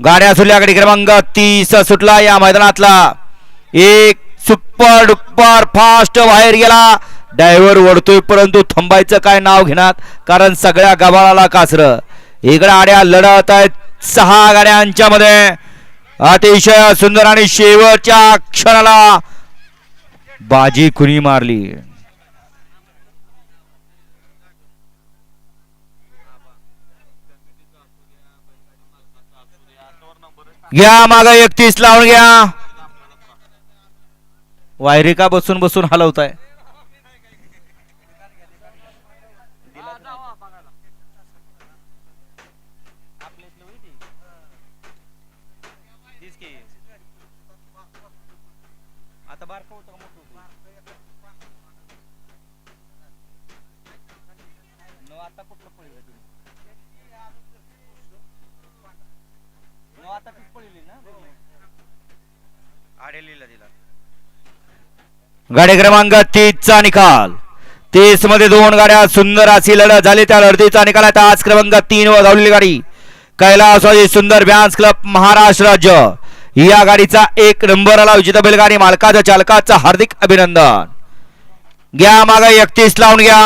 गाड्या सुरल्याकडे क्रमांक तीस सुटला या मैदानातला. एक सुपर डुपर फास्ट बाहेर गेला. डायव्हर ओढतोय परंतु थांबायचं काय नाव घेणार? कारण सगळ्या गबाळाला कासर. इकडे आड्या लढत आहेत सहा गाड्यांच्या मध्ये अतिशय सुंदर आणि शेवटच्या क्षणाला बाजी कुणी मारली. घ्या मागा एकतीस लावून घ्या. वायरी का बसून बसून हलवताय? आता आडेलीला दिला गाडी क्रमांक तीस चा निकाल. तीसमध्ये दोन गाड्या सुंदर अशी लढत झाली. त्या लढतीचा निकाल आहे आज क्रमांक तीन वर धावलेली गाडी. कैलासवाजी सुंदर भ्यान्स क्लब महाराष्ट्र राज्य. या गाडीचा एक नंबर आला. विजेता बैलगाडी मालकाचा चालकाचं हार्दिक अभिनंदन. घ्या माग एकतीस लावून घ्या.